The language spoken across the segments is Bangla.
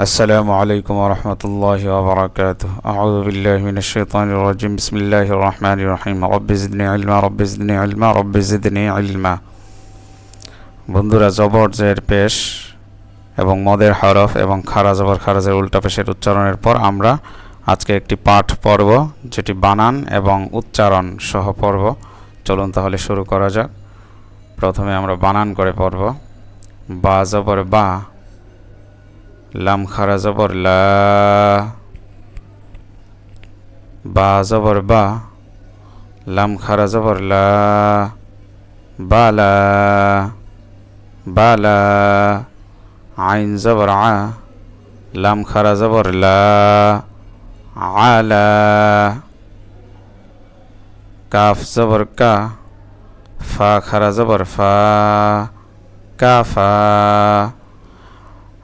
السلام عليكم ورحمة الله وبركاته أعوذ بالله من الشيطان الرجيم بسم الله الرحمن الرحيم رب زدني علما رب زدني علما رب زدني علما বন্ধুরা জবর জের পেশ এবং মদের হরফ এবং খারা জবর খারাজের উল্টা পেশের উচ্চারণের পর আমরা আজকে একটি পাঠ পড়ব যেটি বানান এবং উচ্চারণ সহ পড়ব চলুন তাহলে শুরু করা যাক প্রথমে আমরা বানান করে পড়ব বা জবর বা লাম খারা জবর লা, বা জবর বা, লাম খারা জবর লা বালা আইন জবর আ, লাম খারা জবর লা কাফ জবর কা, ফা খারা জবর ফা কাফা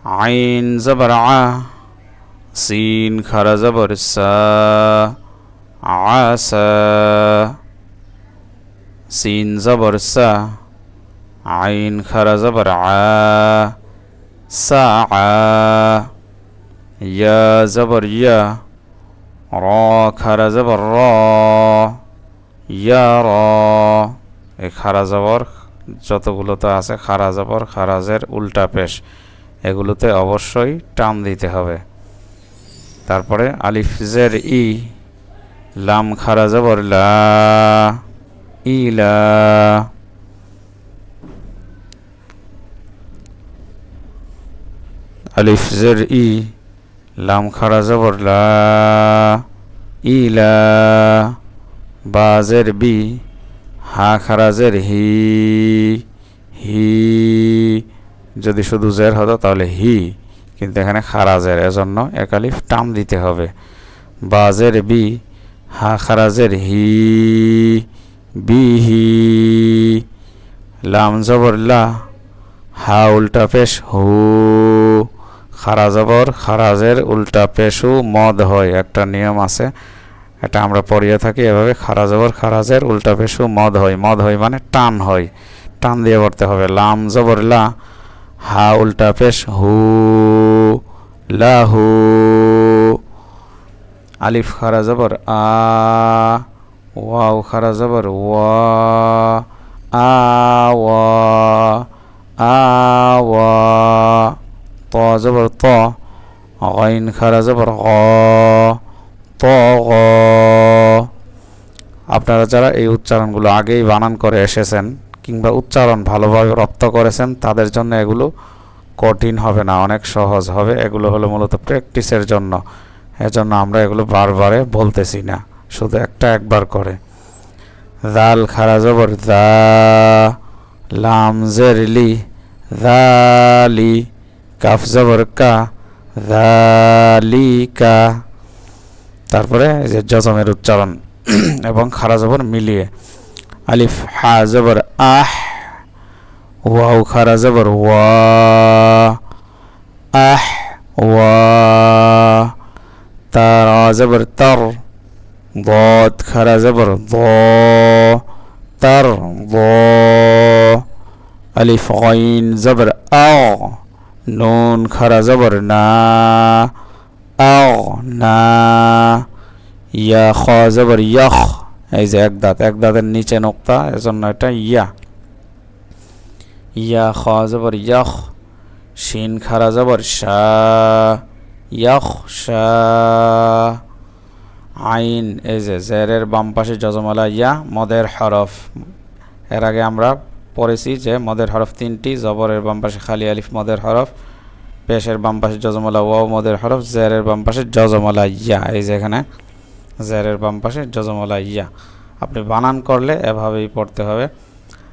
আইন জবর আ, সিন খারা জবর সা আসা সিন জবর সা, আইন খারা জবর আ, সা ইয়া জবর ইয়া র খারা জবর র ইয়া র। এই খারা জবর যতগুলোতে আছে, খারা জবর, খারাজের উল্টা পেশ। এগুলোতে অবশ্যই টান দিতে হবে। তারপরে আলিফ জের ই, লাম খারা জবর লা আলিফ জের ই, লাম খারা জবর লা ইলা বি হা খারাজের হি হি। যদি শুধু জের হতো তাহলে হি, কিন্তু এখানে খারাজের এজন্য একালিফ টান দিতে হবে। বাজের বি, হা খারাজের হি, বি হি, লাম জবর লা, হা উল্টা পেশ হু, খারা জবর খারাজের উল্টা পেশু মদ হয়, একটা নিয়ম আছে, এটা আমরা পড়িয়ে থাকি এভাবে, খারা জবর খারাজের উল্টা পেশু মদ হয় মদ হয় মানে টান হয়, টান দিয়ে পড়তে হবে, লাম জবর লা হা উল্টা পেশ, হু লাহু আলিফ খারা জবর, আ, ওয়াও খারা জবর, ওয়া, আ ওয়া আ, ওয়া। ত জবর, ত। গাইন খারা জবর, গ, ত, গ। আপনারা যারা এই উচ্চারণগুলো আগেই বানান করে এসেছেন কিংবা উচ্চারণ ভালোভাবে রপ্ত করেছেন, তাদের জন্য এগুলো কঠিন হবে না, অনেক সহজ হবে। এগুলো হলো মূলত প্র্যাকটিসের জন্য। এজন্য আমরা এগুলো বারবারে বলতেছি না, শুধু একটা একবার করে। দাল খারা জবর, দা, লাম জেরলি দালি কাফ জবর কা দালিকা তারপরে যে জজমের উচ্চারণ এবং খারা জবর মিলিয়ে। ألف ح زبر أح واو خرا زبر وا أح وا تا زبر تر ضاد خرا زبر ضا تر ضا. ألف غين زبر أغ نون خرا زبر نا أغ نا. يا خا زبر يخ. এই যে এক দাঁত, এক দাঁতের নিচে নোক্তা, এজন্য এটা ইয়া। ইয়া খ জবর ইয়াখ। শিন খারা জবর শা, ইয়াখ, শা। আইন, এই যে জেরের বাম পাশে যজমালা, ইয়া, মদের হরফ। এর আগে আমরা পড়েছি যে মদের হরফ তিনটি, জবরের বাম পাশে খালি আলিফ, মদের হরফ। পেশের বাম পাশে যজমালা, ওয়াও, মদের হরফ। জেরের বাম পাশে যজমালা, ইয়া। এই যে এখানে জেরের বাম পাশে যজমালা ইয়া। আপনি বানান করলে এভাবেই পড়তে হবে।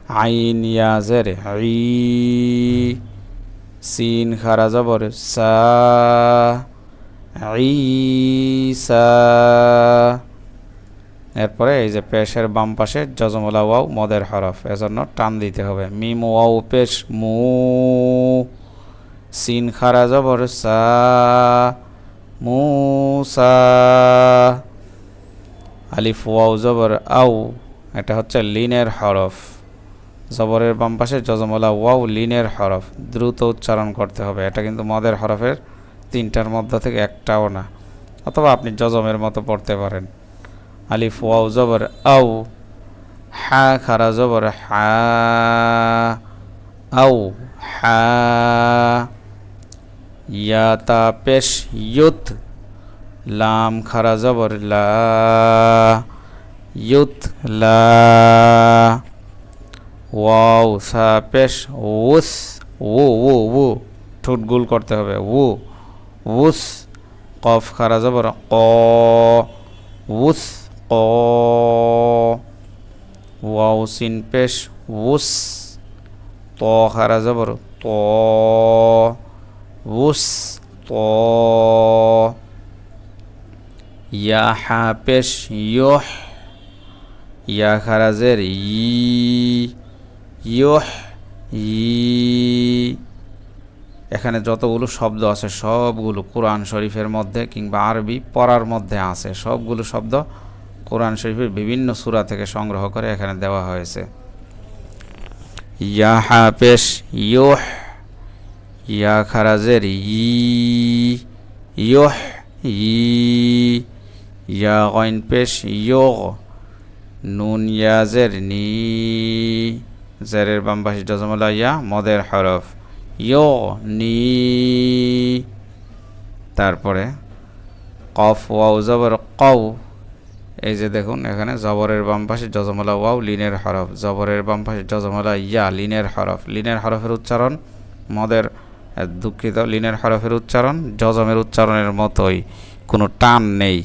আইন ইয়া জের। ই, সিন খারা জবর। সা এরপরে এই যে পেশের বাম পাশে যজমলা ওয়াও, মদের হরফ। এজন্য টান দিতে হবে। মিম ওয়াও, পেশ, মু, সিন খারা জবর, সা মুসা আলিফ, ওয়াও, জবর আউ এটা হচ্ছে লিনের হরফ। জবরের বাম পাশে যজমলা, ওয়াও, লিনের হরফ। দ্রুত উচ্চারণ করতে হবে। এটা কিন্তু মদের হরফের তিনটার মধ্যে থেকে একটাও না। অথবা আপনি জজমের মতো পড়তে পারেন। আলিফ, ওয়াও, জবর আউ হা, খারা, জবর, হা আউ হা, ইয়া, তা, পেশ, ইয়ুত। লাম খারা জবর লা ইয়ুত লা, ওয়াও, সা, পেশ, উস ও ও ও ঠোঁট গোল করতে হবে ও উস, কফ খারা জবর, ক, উস, ক, ওয়াও, সিন, পেশ, উস, ত খারা জবর, ত, উস, ত ইয়া হা পেশ ইয়হ ইয়া খারাজের ই ইয়হ ই এখানে যতগুলো শব্দ আছে, সবগুলো কোরআন শরীফের মধ্যে কিংবা আরবি পড়ার মধ্যে আছে। সবগুলো শব্দ কোরআন শরীফের বিভিন্ন সূরা থেকে সংগ্রহ করে এখানে দেওয়া হয়েছে। ইয়া হা পেশ ইয়হ ইয়া খারাজের ই ইয়হ ই ইয়া গইন পেশ ইয়োগ নুন ইয়াজের নি জেরের বাম পাশে জজমলা ইয়া মদের হরফ ইয় নি তারপরে কফ ওয়াও জবর কও এই যে দেখুন, এখানে জবরের বাম পাশে জজমলা ওয়াও লিনের হরফ জবরের বাম পাশে জজমলা ইয়া লিনের হরফ লিনের হরফের উচ্চারণ মদের দুঃখিত লিনের হরফের উচ্চারণ জজমের উচ্চারণের মতোই, কোনো টান নেই।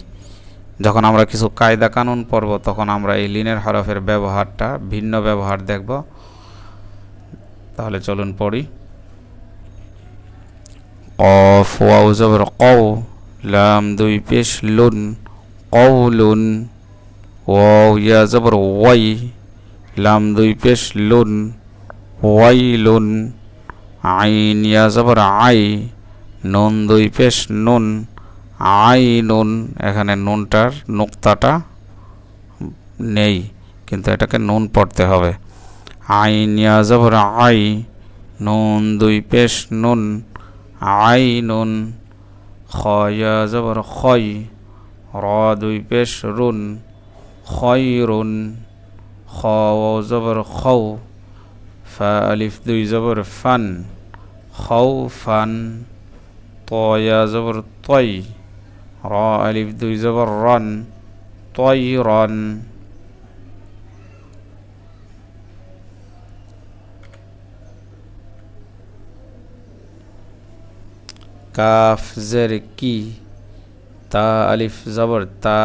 যখন আমরা কিছু কায়দা কানুন পড়ব, তখন আমরা এই লিনের হরফের ব্যবহারটা, ভিন্ন ব্যবহার দেখব। তাহলে চলুন পড়ি। কফ কও, লাম, দুই, পেশ, লুন কওলুন ওয়াও, ইয়া, জবর, ওয়াই, লাম, দুই, পেশ, লুন ওয়াইলুন আইন, ইয়া, জবর, আই, নুন, দুই, পেশ, নুন আই নুন, এখানে নুনটার নুক্তাটা নেই, কিন্তু এটাকে নুন পড়তে হবে। আইন ইয়া জবর আই, নুন দুই পেশ নুন, আই নুন খ ইয়া জবর খয়, র দুই পেশ রুন, খয় রুন, খ জবর খৌ ফা আলিফ দুই জবর ফান খৌ ফান তয়া জবর তয়। র আলিফ দুই জবর রন তয় রন কাফ জের কি তা আলিফ জবর তা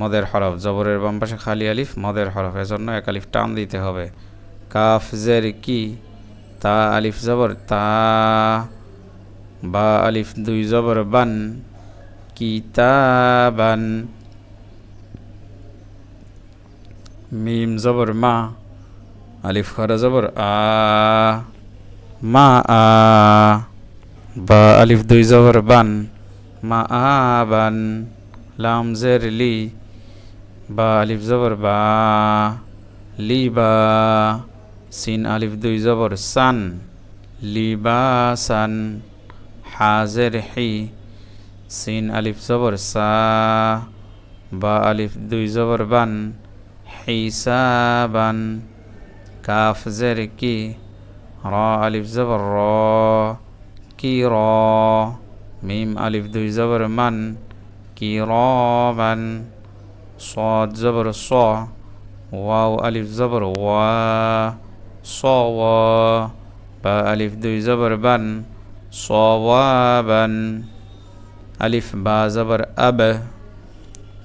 মদের হরফ, জবরের বাম পাশে খালি আলিফ, মদের হরফ, এজন্য এক আলিফ টান দিতে হবে। কাফ জের কি তা আলিফ জবর তা বা আলিফ দুই জবর বান, কিতাবান। মিম জবর মা, আলিফ খরা জবর আ, মা আ। বা আলিফ দুই জবর বান, মা আ বান। লাম জের লি, বা আলিফ জবর বা, লি বা। সিন আলিফ দুই জবর সান লিবাসান হাজের হি সিন আলিফ জবর সা বা আলিফ দুই জবর বান হিসাবান কাফ জের কি র আলিফ জবর র কি র মিম আলিফ দুই জবর মান কি রবান صاد জবর স ওয়াও আলিফ জবর ওয়া স ওয়া বা আলিফ দুই জবর বান صوابا ألف با زبر أب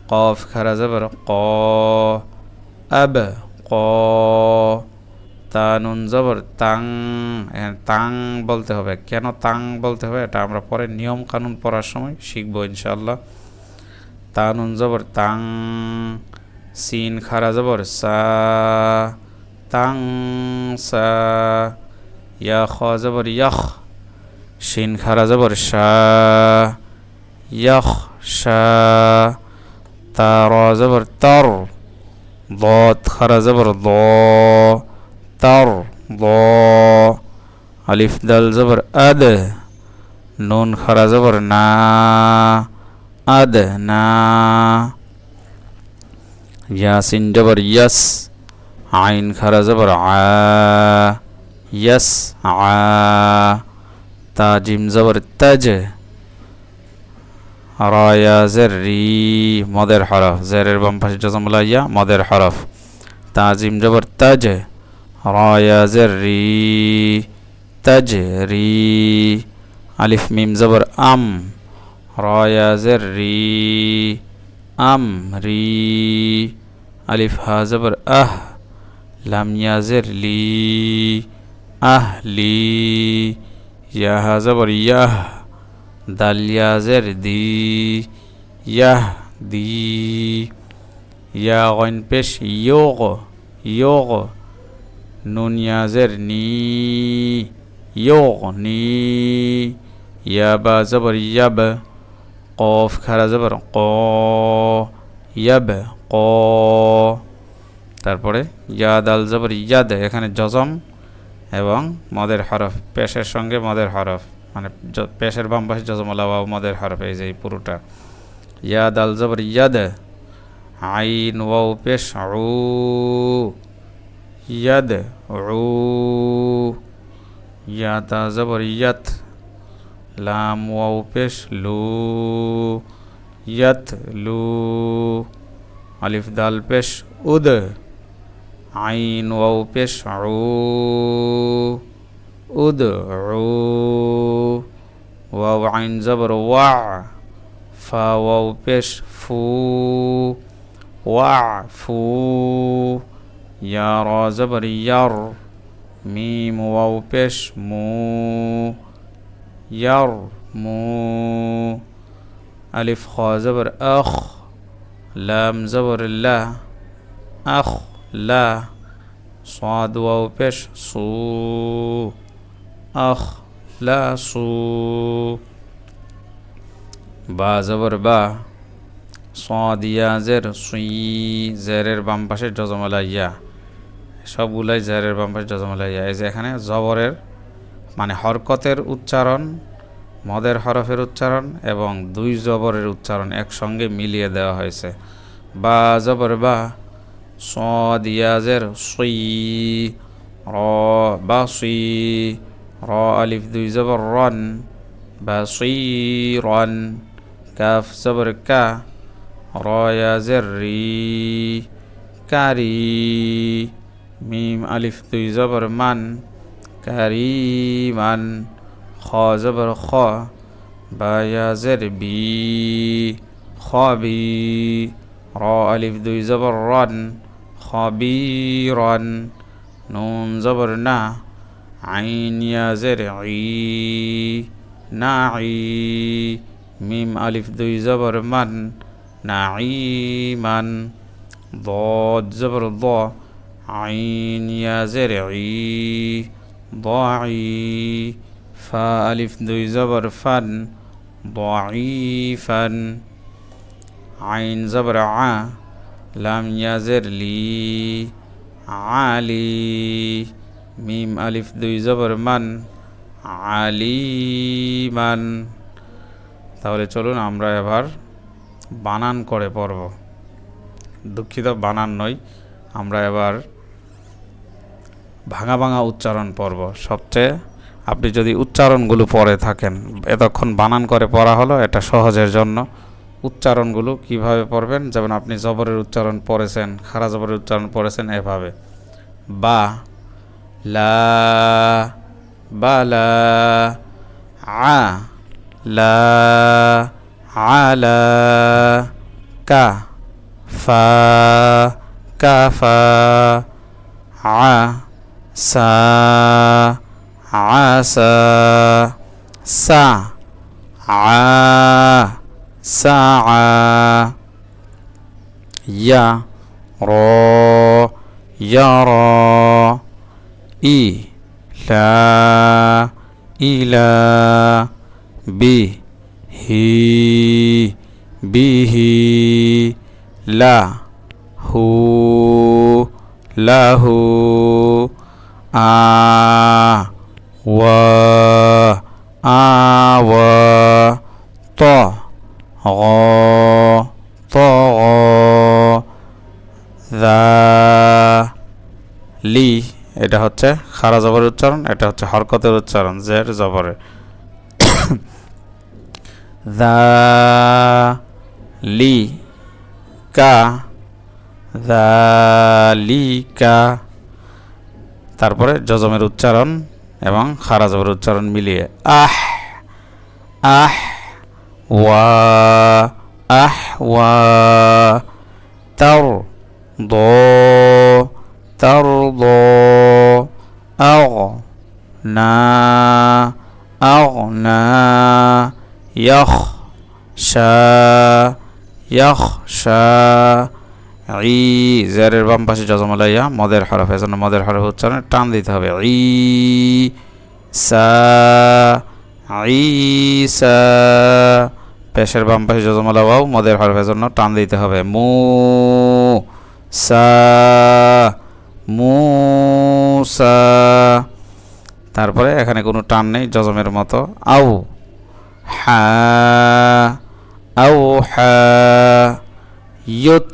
قاف خرا زبر قا أب قا তানুন জবর তাং এখানে তাং বলতে হবে কেন তাং বলতে হবে এটা আমরা পরে নিয়ম কানুন পড়ার সময় শিখবো ইনশাল্লাহ তানুন জবর তাং সিন খারা জবর সা তাং সা ইয়া খ জবর ইয়াখ شين خرا برشا. يخ شا. تارا زبر تر ضاد خرا بر ضا تر ضا الف دال زبر اد. نون خرا بر نا. اد نا. ياسين جبر يس عين خرا بر ع يس ع আ তাজিম জবর তাজ রায়া জের মদের হরফ জেরের বাম পাশে জজমলা মদের হরফ তাজিম জবর তাজ রায়া জের রি তাজ রি আলিফ মিম জবর আম রায়া জের রি আম রি আলিফ হা জবর আহ লাম ইয়া জের লি আহ লি ইয়া হা জবর ইয়াহ দাল ইয়া জের দি ইয়াহ দি ইয়া গইন পেশ ইয়োগ ইয়োগ নুন ইয়া জের নি ইয়োগ নি ইয়া বা জবর ইয়াব কফ খারা জবর ক ইয়াব ক তারপরে ইয়াদ আল জবর ইয়াদ এখানে জজম এবং মদের হরফ, পেশের সঙ্গে মদের হরফ মানে পেশের বাম পাশে জজমলা ওয়াও, মদের হরফ, এই যে এই পুরোটা। ইয়াদ আল জবর, ইয়াদ আইন ওয়াও পেশ উ, ইয়াদ উ ইয়াতা জবর, ইয়াত লাম ওয়াও পেশ লু ইয়াত লু, আলিফ দাল পেশ উদ। আইন ওয়াও পেশ উ উদ উ ওয়াও আইন জবর ওয়া ফা ওয়াও পেশ ফু ওয়া ফু ইয়া রা জবর ইয়ার মিম ওয়াও পেশ মু ইয়ার মু আলিফ খা জবর আখ লাম জবর লা আখ লা صاد واو পেশ সু আখ লা সু বা জবর বা সদিয়া জের সুই জেরের বাম পাশে জজমালা ইয়া সবগুলাই জেরের বাম পাশে জজমালা ইয়া এই যে এখানে জবরের মানে হরকতের উচ্চারণ মদের হরফের উচ্চারণ এবং দুই জবরের উচ্চারণ একসঙ্গে মিলিয়ে দেওয়া হয়েছে বা জবর বা সদিয়াজের সুই র বা সুই র আলিফ দুই জবর রন বা সুই রন কাফ জবর কা রয়াজের রি কারি মিম আলিফ দুই জবর মান কারিমান খ জবর খ বায়াজের বি খবি র আলিফ দুই জবর রন خبيرا. نون زبرنا عين يا زرعي ناعي. ميم ألف دوي زبر من نعيما. ضاد زبر ضا عين يا زرعي ضاعي. فا ألف دوي زبر فن ضعيفا. عين زبر লাম ইয়াজের লি আলি মিম আলিফ দুই জবর মান আলিমান তাহলে চলুন আমরা এবার বানান করে পড়ব। দুঃখিত, বানান নয় আমরা এবার ভাঙা ভাঙা উচ্চারণ পর্ব সবচেয়ে আপনি যদি উচ্চারণগুলো পড়ে থাকেন, এতক্ষণ বানান করে পড়া হলো, এটা সহজের জন্য। উচ্চারণগুলো কীভাবে পড়বেন? যেমন আপনি জবরের উচ্চারণ পড়েছেন, খারা জবরের উচ্চারণ পড়েছেন, এভাবে। বা, লা বালা আ, লা আলা কা, ফা কাফা আ, সা আসা সা, আ সা ইয়া র ইয়ারা ই লা ইলা বি হি বিহি লা হু লাহু আ ওয়া আওয়া ত গ দা লি এটা হচ্ছে খারা জবরের উচ্চারণ, এটা হচ্ছে হরকতের উচ্চারণ, জের জবরের দা লি কা দালিকা। তারপরে যজমের উচ্চারণ এবং খারা জবরের উচ্চারণ মিলিয়ে আহ আহ। ওয়া আহ ওয়া তার দ তার দ আগ না আগ না يخ شا يخشى ই জেরের বাম পাশে জজমালাইয়া মদের হরফ এজন্য মদের হরফ উচ্চারণে টান দিতে হবে ই সা ঈসা পেশের বাম পাশে জজমালা ওয়াও মদের হরফ জন্য টান দিতে হবে। মু, সা তারপরে এখানে কোনো টান নেই জজমের মতো। আউ, হা আউ, হা ইয়ুত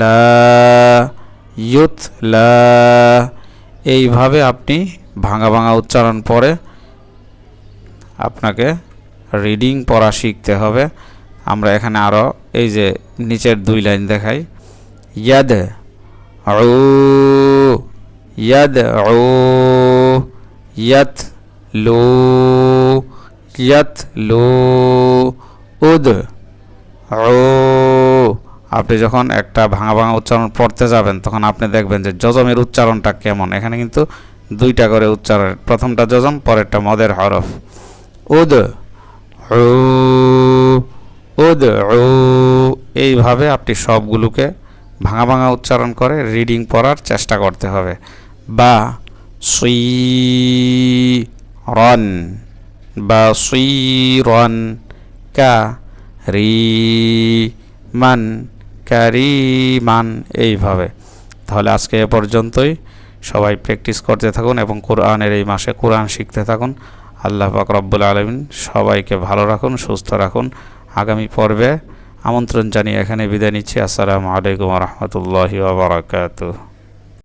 লা ইয়ুত লা। এইভাবে আপনি ভাঙা ভাঙা উচ্চারণ পরে আপনাকে রিডিং পড়া শিখতে হবে। আমরা এখানে আরও এই যে নিচের দুই লাইন দেখাই। ইয়াদ উ ইয়াদ উ ইয়াত লো ইয়াত লো, উদ ও আপনি যখন একটা ভাঙা ভাঙা উচ্চারণ পড়তে যাবেন, তখন আপনি দেখবেন যে যজমের উচ্চারণটা কেমন। এখানে কিন্তু দুইটা করে উচ্চারণ, প্রথমটা যজম, পরেরটা মদের হরফ। উদ এইভাবে আপনি সবগুলোকে ভাঙা ভাঙা উচ্চারণ করে রিডিং পড়ার চেষ্টা করতে হবে। বা সুই রন, বা সুই রন কা রি মান ক্যারিমান এইভাবে। তাহলে আজকে এ পর্যন্তই। সবাই প্র্যাকটিস করতে থাকুন এবং কোরআনের এই মাসে কোরআন শিখতে থাকুন। আল্লাহ পাক রব্বুল আলমিন সবাইকে ভালো রাখুন, সুস্থ রাখুন। আগামী পর্বে আমন্ত্রণ জানিয়ে এখানে বিদায় নিচ্ছি। আসসালামু আলাইকুম রহমতুল্লাহি ওবরাকাতুহ